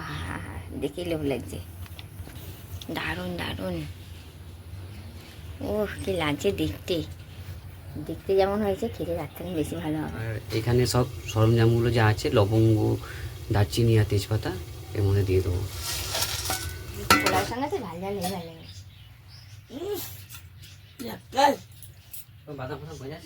আহা দেখেই লোভ লাগছে। দারুণ দারুণ। ও কি লাগছে দেখতে। দেখতে যেমন হয়েছে খেতে তার থেকে বেশি ভালো হবে। আর এখানে সব সরঞ্জামগুলো যা আছে লবঙ্গ দারচিনি আর তেজপাতা এর মধ্যে দিয়ে দেবো। পোলার সঙ্গে তো ঝাল লেগে। ভালো বাদাম ফাদাম বোঝা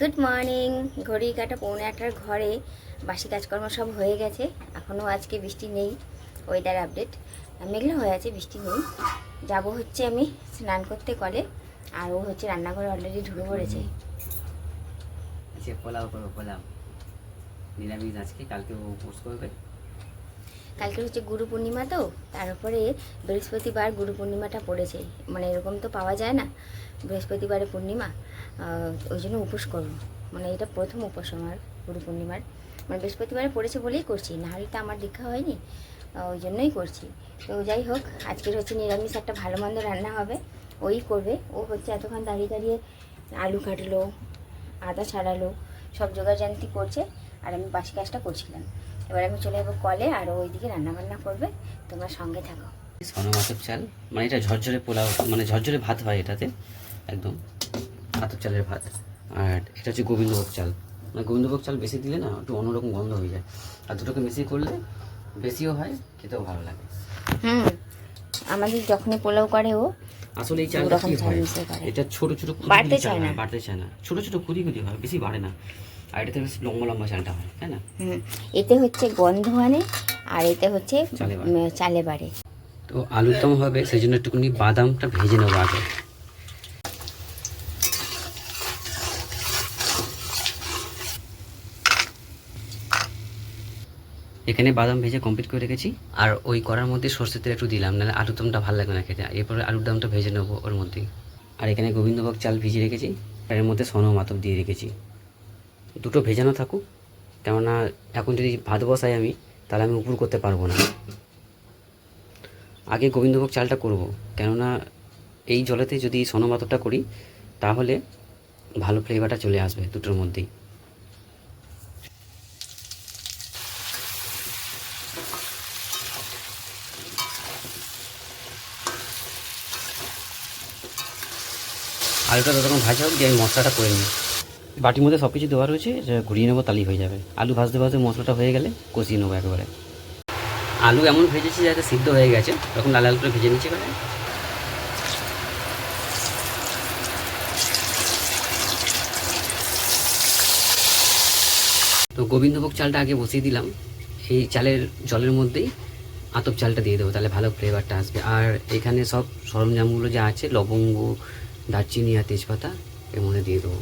গুড মর্নিং ঘড়ি কাটা পৌনে আটটার ঘরে। বাসি কাজকর্ম সব হয়ে গেছে। এখনও আজকে বৃষ্টি নেই। ওয়েদার আপডেট মেঘলা হয়ে আছে, বৃষ্টি নেই। যাব হচ্ছে আমি স্নান করতে কলে। আর ও হচ্ছে রান্নাঘরে অলরেডি ঢুকে পড়েছে। আচ্ছা পোলাও করব পোলাও। নিরামিষ আজকে, কালকে ও পোস্ট করবে? কালকে হচ্ছে গুরু পূর্ণিমা তো, তার উপরে বৃহস্পতিবার গুরু পূর্ণিমাটা পড়েছে। মানে এরকম তো পাওয়া যায় না, বৃহস্পতিবারে পূর্ণিমা। ওই জন্য উপোস করব মানে এটা প্রথম উপোস আমার গুরু পূর্ণিমার। মানে বৃহস্পতিবারে পড়েছে বলেই করছি নাহলে তো আমার দীক্ষা হয়নি। ওই জন্যই করছি। তো যাই হোক, আজকের হচ্ছে নিরামিষ, একটা ভালো মন্দ রান্না হবে। ওই করবে। ও হচ্ছে এতক্ষণ দাঁড়িয়ে দাঁড়িয়ে আলু কাটলো, আদা ছাড়ালো, সব জোগাড় জানতি করছে, আর আমি বাসি কাজটা করছিলাম। এবার আমি চলে যাব কলে আর ওইদিকে রান্না বান্না করবে। তোমরা সঙ্গে থাকো। সনমাতব চাল। মানে এটা ঝরঝরে পোলাও মানে ঝরঝরে ভাত হয় এটাতে। একদম আতপ চালের ভাত। আর এটা হচ্ছে গোবিন্দভোগ চাল। মানে গোবিন্দভোগ চাল বেশি দিলে না একটু অন্যরকম গন্ধ হয়ে যায়। আর দুটোকে মিশিয়ে করলে বেশিও হয় খেতেও ভালো লাগে। হুম আমাদের যখনই পোলাও করে ও আসলে এই চালটা কি হয়? এটা ছোট ছোট বাড়তে চায় না। বাড়তে চায় না। ছোট ছোট কুড়ি কুড়ি হয় বেশি বাড়ে না। আর এটাতে বেশ লম্বা লম্বা চালটা হয় তাই না? হুম। এতে হচ্ছে গন্ধ আনে আর এতে হচ্ছে চালে বাড়ে। তো আলুর দম হবে সেই জন্য একটুখানি বাদামটা ভেজে নেব আগে। এখানে বাদাম ভেজে কমপ্লিট করে রেখেছি আর ওই করার মধ্যে সর্ষের তেল একটু দিলাম নাহলে আলুর দমটা ভালো লাগবে না খেতে। এরপরে আলুর দমটা ভেজে নেব ওর মধ্যেই। আর এখানে গোবিন্দভোগ চাল ভিজিয়ে রেখেছি এর মধ্যে সনও মাতব দিয়ে রেখেছি। দুটো ভেজানো থাকুক। কেননা এখন যদি ভাত বসাই আমি, তাহলে আমি উপর করতে পারব না। আগে গোবিন্দভোগ চালটা করব। কেননা এই জলেতে যদি সনমাতবটা করি, তাহলে ভালো ফ্লেভারটা চলে আসবে দুটোর মধ্যেই। আলুটা যতক্ষণ ভাজা হোক দিয়ে আমি মশলাটা করে নিই বাটির মধ্যে সব কিছু দেওয়া রয়েছে ঘুরিয়ে নেব তালি হয়ে যাবে। আলু ভাজতে ভাজতে মশলাটা হয়ে গেলে কষিয়ে নেব একেবারে। আলু এমন ভেজেছি যাতে সিদ্ধ হয়ে গেছে তখন লাল লাল করে ভেজে নিচ্ছি এবারে। তো গোবিন্দভোগ চালটা আগে বসিয়ে দিলাম। এই চালের জলের মধ্যেই আতপ চালটা দিয়ে দেবো, তাহলে ভালো ফ্লেভারটা আসবে। আর এখানে সব সরঞ্জামগুলো যা আছে, লবঙ্গ, দারচিনি আর তেজপাতা এর মধ্যে দিয়ে দেবো।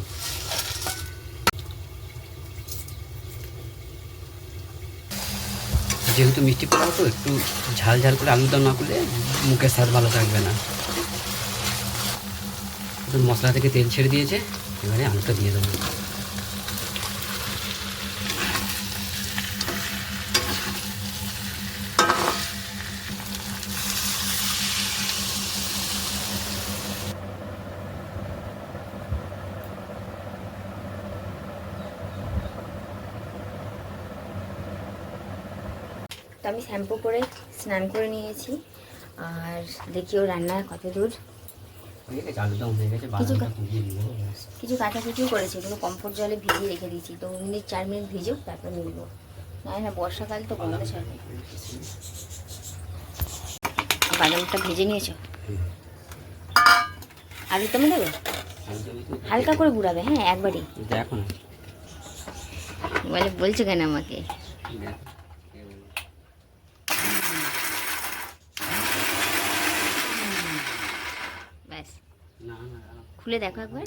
যেহেতু মিষ্টি পোলাও তো একটু ঝাল ঝাল করে আলুর না করলে মুখের স্বাদ ভালো থাকবে না। মশলা থেকে তেল ছেড়ে দিয়েছে, এবারে আলুটা দিয়ে দেবো। তো আমি শ্যাম্পু করে স্নান করে নিয়েছি। আর দেখি ও রান্না কত দূর। কিছু কাটাকুটিও করেছি ওগুলো কমফোর্ট জলে ভিজিয়ে রেখে দিয়েছি। তো মিনিট চার মিনিট ভিজুক তারপর মিলবো। না না বর্ষাকাল তো গন্ধ ছাড়বে। বাদামটা ভেজে নিয়েছো। আলু তুমি দেবে? হালকা করে ঘুরাবে হ্যাঁ একবারই। দেখো না বলে বলছো কেন আমাকে দেখো। ব্যাস না না দাঁড়াও। খুলে দেখো একবার।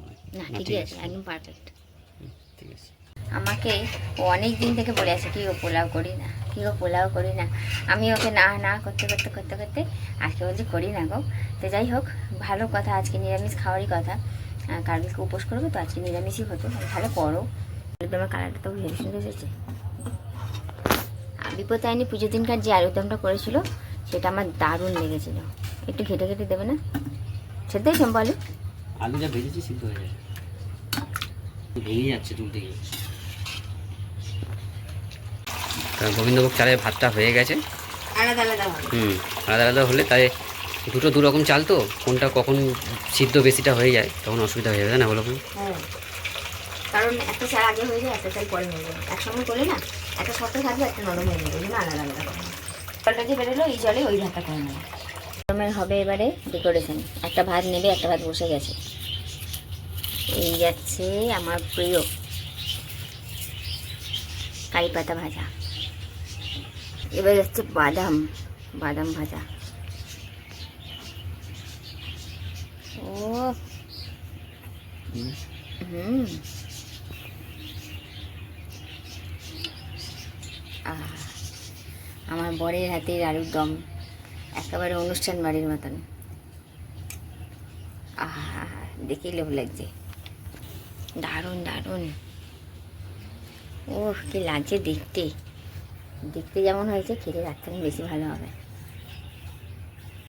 হয়। না না, ঠিকই আছে একদম পারফেক্ট ঠিক আছে। আমাকে অনেক দিন থেকে বলে আছে কি ও পোলাও করি না কি ও পোলাও করি না। আমি ওকে না না করতে করতে করতে করতে আজকে বলছি করি না গো। তো যাই হোক ভালো কথা আজকে নিরামিষ খাওয়ারই কথা। কালকে উপোস করব তো আজকে নিরামিষই হতো তাহলে করো। আলুদমের কালারটা তো ভীষণ সুন্দর এসেছে। বিপদ আইনি পুজোর দিনকার যে আলুদমটা করেছিল সেটা আমার দারুণ লেগেছিল। একটু ঘেটে ঘেটে দেবে না? সেটাই হয়েছে বলো আলু। যা ভেজেছি সিদ্ধ হয়ে যাবে ভেঙে যাচ্ছে তুলতে গিয়ে গোবিন্দভোগ চালের ভাতটা হয়ে গেছে। আলাদা আলাদা হুম আলাদা আলাদা হলে তাই দুটো দু রকম চাল তো কোনটা কখন সিদ্ধ বেশিটা হয়ে যায় তখন অসুবিধা হয়ে যাবে না বলো হ্যাঁ। কারণ একটা চাল আগে হয়ে যায় একটা চাল পরে হয়ে যায়। একসঙ্গে করলে না একটা শক্ত থাকবে একটা নরম হয়ে যাবে আলাদা আলাদা। জলটা যে বেরোলো এই জলে ওই ভাতটা করে নেব গরমের হবে এবারে ডেকোরেশন একটা ভাত নেবে একটা ভাত বসে গেছে। এই যাচ্ছে আমার প্রিয় কারি পাতা ভাজা। এবার যাচ্ছে বাদাম বাদাম ভাজা। ও। হুম আহ, আমার বরের হাতের আলুর দম, একেবারে অনুষ্ঠান বাড়ির মতন। আহা দেখেই লোভ লাগছে। দারুণ দারুণ। ও কি লাগছে দেখতে। দেখতে যেমন হয়েছে, খেতে রাখতে বেশি ভালো হবে।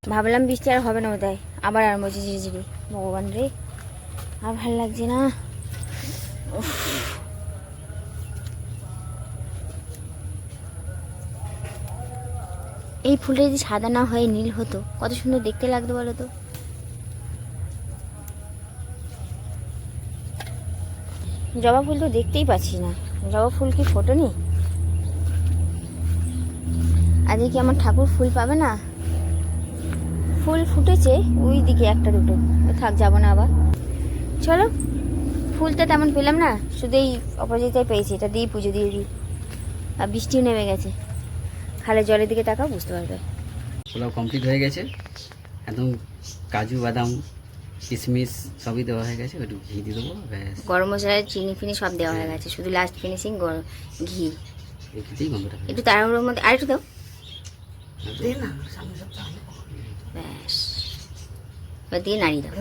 ভাবলাম বৃষ্টি আর হবে না বোধহয়। আবার আর মজি ঝিরিঝিরি। ভগবান রে, আর ভালো লাগছে না। উফ। এই ফুলটা যদি সাদা না হয়ে, নীল হতো। কত সুন্দর দেখতে লাগতো বলো তো? জবা ফুল তো দেখতেই পাচ্ছি না। জবা ফুল কি ফোটেনি আজকে কি আমার ঠাকুর ফুল পাবে না? ফুল ফুটেছে ওই দিকে একটা দুটো। থাক, যাব না আবার। চলো ফুল তো তেমন পেলাম না, শুধু এই অপরাজিতায় পেয়েছি, এটা দিয়েই পুজো দিয়ে দিই। আর বৃষ্টিও নেমে গেছে। খালে জলের দিকে তাকাও বুঝতে পারবে। পোলাও কমপ্লিট হয়ে গেছে। একদম কাজু বাদাম কিশমিশ সবই দেওয়া হয়ে গেছে। একটু ঘি দিয়ে দেবো ব্যাস। গরম মশলা চিনি ফিনি সব দেওয়া হয়ে গেছে। শুধু লাস্ট ফিনিশিং ঘি। ঘিতেই গন্ধটা একটু তাড়াহুড়োর মধ্যে আর একটু দাও ব্যাস। দিয়ে নাড়িয়ে দাও।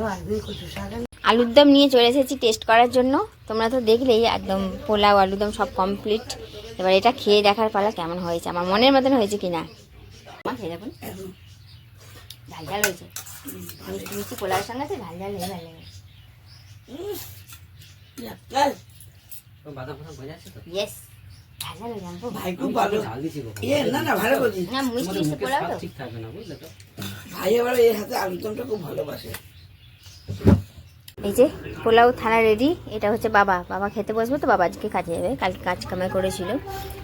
আলুর দম নিয়ে চলে এসেছি টেস্ট করার জন্য। তোমরা তো দেখলেই একদম পোলাও আলুর দম সব কমপ্লিট এবার এটা খেয়ে দেখার পালা কেমন হয়েছে? আমার মনের মতন হয়েছে কি না মা খেয়ে দেখুন। ঝাল ঝাল হয়েছে। মিষ্টি মিষ্টি পোলাওর সঙ্গে তো? ঝাল ঝাল ভালো খুব ভালো। ভাই আবার এর হাতে আলুদমটা খুব ভালোবাসে। এই যে পোলাও থালা রেডি এটা হচ্ছে বাবা। বাবা খেতে বসবে তো বাবা আজকে কাজে যাবে। কালকে কাজ কামাই করেছিল।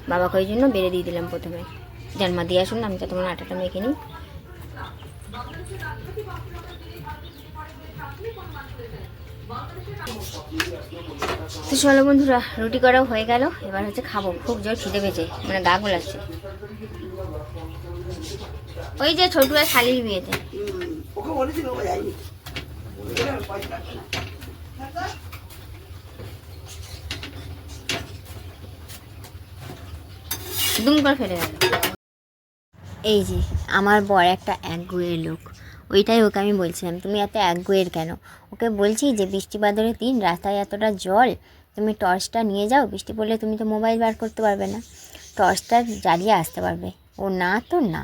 বাবাকে ওই জন্য বেড়ে দিয়ে দিলাম প্রথমে। জন্মা দিয়ে আসুন, আমি তো তোমার আটাটা মেখে নিই। তো চলো বন্ধুরা, রুটি করাও হয়ে গেল। এবার হচ্ছে খাব। খুব জোর খিদে পেয়েছে। মানে গা গোলাচ্ছে। ওই যে ছোটু আর শালির বিয়েতে। এই যে, আমার বর একটা একগুয়ের লোক। ওইটাই ওকে আমি বলছিলাম, তুমি এত একগুয়ের কেন? ওকে বলছি যে, বৃষ্টি বাদলের দিন রাস্তায় এতটা জল, তুমি টর্চটা নিয়ে যাও, বৃষ্টি পড়লে তুমি তো মোবাইল বার করতে পারবে না। টর্চটা জ্বালিয়ে আসতে পারবে। ও, না তো না,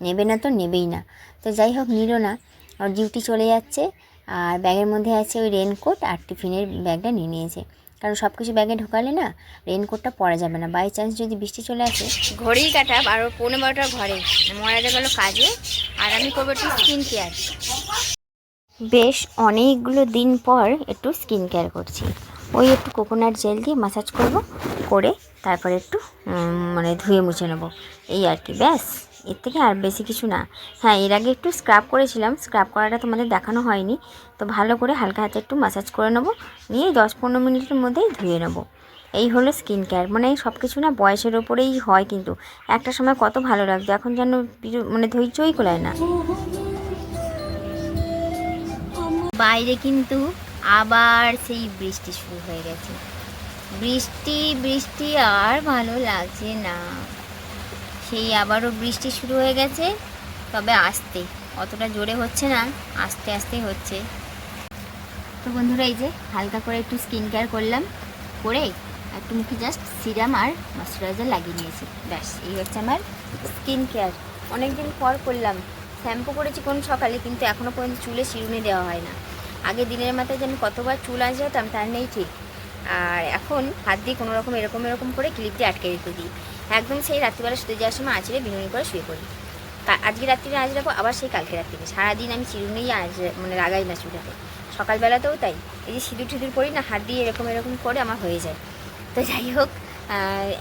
নেবে না তো নেবেই না। তো যাই হোক, নিল না। ওর ডিউটি চলে যাচ্ছে। আর ব্যাগের মধ্যে আছে ওই রেনকোট আর টিফিনের ব্যাগটা নিয়ে নিয়েছে। কারণ সব কিছু ব্যাগে ঢোকালে না রেনকোটটা পরা যাবে না। বাই চান্স যদি বৃষ্টি চলে আসে ঘড়ির কাটা বারো পৌনে বারোটার ঘরে। মহারাজা গেল কাজে। আর আমি করব একটু স্কিন কেয়ার বেশ অনেকগুলো দিন পর একটু স্কিন কেয়ার করছি। ওই একটু কোকোনাট জেল দিয়ে মাসাজ করব করে তারপরে একটু মানে ধুয়ে মুছে নেব। এই আর কি ব্যাস। এর থেকে আর বেশি কিছু না। হ্যাঁ এর আগে একটু স্ক্রাব করেছিলাম। স্ক্রাব করাটা তোমাদের দেখানো হয়নি। তো ভালো করে হালকা হাতে একটু মাসাজ করে নেব। নিয়ে দশ পনেরো মিনিটের মধ্যেই ধুয়ে নেব। এই হলো স্কিন কেয়ার মানে সব কিছু না বয়সের ওপরেই হয় কিন্তু। একটা সময় কত ভালো লাগতো। এখন যেন মানে ধৈর্যই কোলায় না। বাইরে কিন্তু আবার সেই বৃষ্টি শুরু হয়ে গেছে। বৃষ্টি বৃষ্টি আর ভালো লাগছে না। সেই আবারও বৃষ্টি শুরু হয়ে গেছে। তবে আসতে, অতটা জোরে হচ্ছে না, আস্তে আস্তে হচ্ছে। তো বন্ধুরা, এই যে হালকা করে একটু স্কিন কেয়ার করলাম, করে একটু মুখে জাস্ট সিরাম আর ময়শ্চারাইজার লাগিয়ে নিয়েছি। ব্যাস, এই হচ্ছে আমার স্কিন কেয়ার অনেক দিন পর করলাম শ্যাম্পু করেছি কোন সকালে, কিন্তু এখনও পর্যন্ত চুলে চিরুনি দেওয়া হয় না। আগে দিনের মাথায় যে আমি কতবার চুল আজ যেতাম তার নেই ঠিক। আর এখন হাত দিয়ে কোনো রকম এরকম এরকম করে ক্লিপ দিয়ে আটকে রেখে দিই। একদম সেই রাত্রিবেলা শুতে যাওয়ার সময় আঁচড়ে বিনুনি করে শুয়ে পড়ি। আজকে রাত্রিরে আজ রাখব, আবার সেই কালকে রাত্রিরে। সারাদিন আমি চিরুনেই আজ মানে লাগাই না চুলাতে। সকালবেলাতেও তাই। এই যে সিঁদুর টিঁদুর পরি না, হাত দিয়ে এরকম এরকম করে আমার হয়ে যায়। তো যাই হোক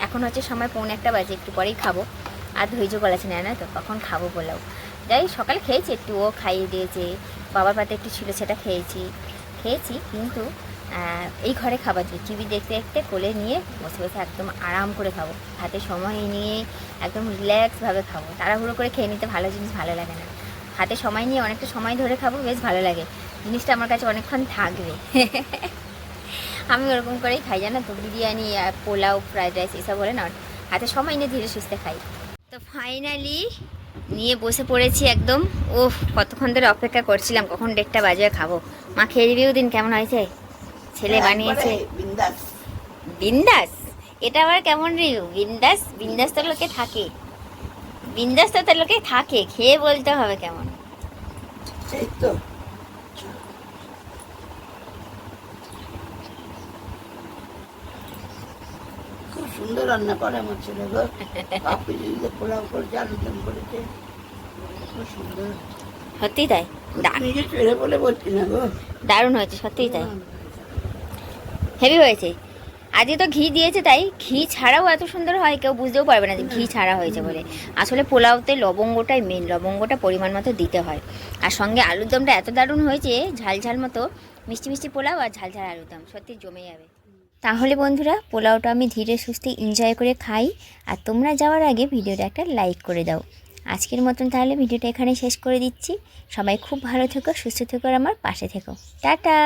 এখন হচ্ছে সময় পৌনে একটা বাজে, একটু পরেই খাব। আর ধৈর্য গলাছে না না তো? কখন খাব বলেও যাই, সকালে খেয়েছি একটু ও খাইয়ে দিয়েছে। বাবার পাতে একটু ছিল সেটা খেয়েছি। খেয়েছি, কিন্তু এই ঘরে খাবার দিয়ে টিভি দেখতে দেখতে কোলে নিয়ে বসে বসে একদম আরাম করে খাব। হাতে সময় নিয়ে একদম রিল্যাক্সভাবে খাব। তাড়াহুড়ো করে খেয়ে নিতে ভালো জিনিস ভালো লাগে না। হাতে সময় নিয়ে অনেকটা সময় ধরে খাব, বেশ ভালো লাগে। জিনিসটা আমার কাছে অনেকক্ষণ থাকবে। আমি ওরকম করেই খাই, জানো তো? বিরিয়ানি পোলাও ফ্রাইড রাইস এসব বলে না, হাতে সময় নিয়ে ধীরে সুস্থে খাই। তো ফাইনালি নিয়ে বসে পড়েছি একদম। ও কতক্ষণ ধরে অপেক্ষা করছিলাম, কখন ডেটটা বাজে খাব? মা খেয়ে রিভিউ দিন কেমন হয়েছে? ছেলে বানিয়েছে। বিন্দাস। বিন্দাস? এটা আবার কেমন রিভিউ বিন্দাস? বিন্দাস তো লোকে থাকে। বিন্দাস তো তো লোকে থাকে খেয়ে বলতে হবে কেমন? সেই তো। খুব সুন্দর রান্না করে আমার ছেলে গো। কাপড় দিয়ে পোলাও করেছে আলু দম করেছে। খুব সুন্দর। সত্যি তাই? দা- নিজে ছেলে বলে বলছি না গো। দারুণ হয়েছে সত্যিই তাই। হেভি হয়েছে। আজকে তো ঘি দিয়েছে, তাই ঘি ছাড়াও এত সুন্দর হয়, কেউ বুঝতেও পারবে না যে ঘি ছাড়া হয়েছে বলে। আসলে পোলাওতে লবঙ্গটাই মেন লবঙ্গটা পরিমাণ মতো দিতে হয়। আর সঙ্গে আলুর দমটা এত দারুণ হয়েছে, ঝাল ঝাল মতো, মিষ্টি মিষ্টি পোলাও আর ঝাল ঝাল আলুর দম, সত্যি জমে যাবে। তাহলে বন্ধুরা, পোলাওটা আমি ধীরে সুস্থে এনজয় করে খাই, আর তোমরা যাওয়ার আগে ভিডিওটা একটা লাইক করে দাও। আজকের মতন তাহলে ভিডিওটা এখানে শেষ করে দিচ্ছি। সবাই খুব ভালো থেকো, সুস্থ থেকো আর আমার পাশে থেকো। টাটা!